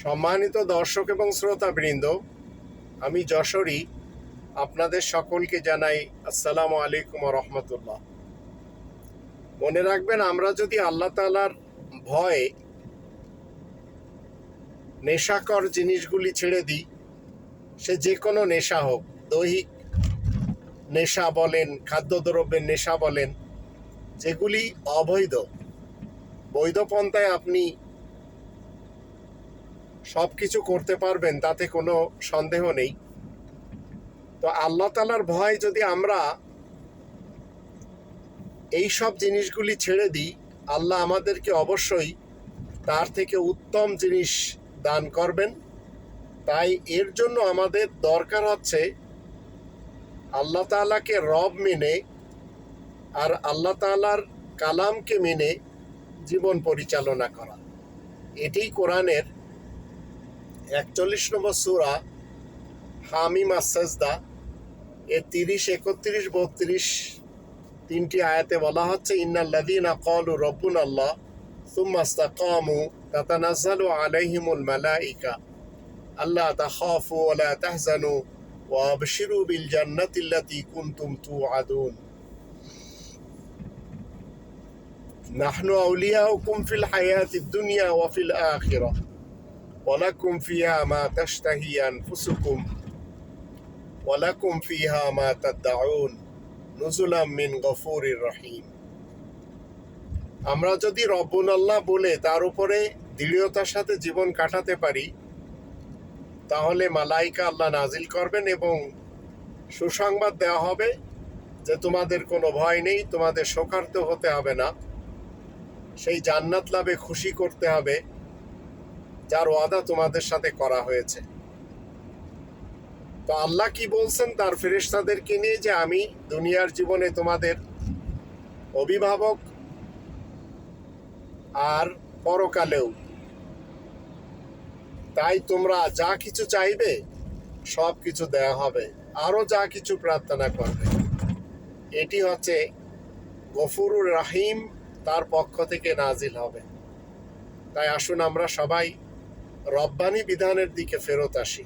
সম্মানিত দর্শক এবং শ্রোতাবৃন্দ, আমি যশোরী। আপনাদের সকলকে জানাই আসসালামু আলাইকুম রহমতুল্লাহ। মনে রাখবেন, আমরা যদি আল্লাহ তালার ভয়ে নেশাকর জিনিসগুলি ছেড়ে দিই, সে যে কোনো নেশা হোক, দৈহিক নেশা বলেন, খাদ্যদ্রব্যের নেশা বলেন, যেগুলি অবৈধ, বৈধ পন্থায় আপনি সব কিছু করতে পারবেন, তাতে কোনো সন্দেহ নেই। তো আল্লাহ তালার ভয় যদি আমরা এই সব জিনিসগুলি ছেড়ে দিই, আল্লাহ আমাদেরকে অবশ্যই তার থেকে উত্তম জিনিস দান করবেন। তাই এর জন্য আমাদের দরকার হচ্ছে আল্লাহ তালাকে রব মেনে আর আল্লাহ তালার কালামকে মেনে জীবন পরিচালনা করা। এটি কোরআনের একচল্লিশ নম্বর সুরা হামিম আসাজদা এর তিরিশ একত্রিশ বত্রিশ তিনটি আয়াতে বলা হচ্ছে ইন্নাল্লাদিনা কলু রব্বুন আল্লাহ সুম্মাস্তাকামু তাতানাজ্জালু আলাইহিমুল মালাইকা আল্লাহ তাখাফু ওয়ালা তাহজানু وابشروا بالجنة التي كنتم توعدون نحن أولياؤكم في الحياة الدنيا وفي الآخرة ولكم فيها ما تشتهي أنفسكم ولكم فيها ما تدعون نزلا মিন غفور রহিম আমরা যদি রব্বুন আল্লাহ বলে তার উপরে দৃঢ়তার সাথে জীবন কাটাতে পারি, তাহলে মালাইকা আল্লাহ নাজিল করবেন এবং সুসংবাদ দেওয়া হবে যে তোমাদের কোনো ভয় নেই, তোমাদের শোকার্ত হতে হবে না। সেই জান্নাত লাভে খুশি করতে হবে। যার ওয়াদা তোমাদের সাথে করা হয়েছে। তো আল্লাহ কি বলছেন? তার ফেরেশতাদেরকে নিয়ে যে আমি দুনিয়ার জীবনে তোমাদের অভিভাবক আর পরকালেও। তাই তোমরা যা কিছু চাইবে, সব কিছু দেওয়া হবে। আরও যা কিছু প্রার্থনা করবে। এটি হচ্ছে গফুরুর রাহিম তার পক্ষ থেকে নাজিল হবে। তাই আসুন আমরা সবাই রব্বানি বিধানের দিকে ফেরত আসি।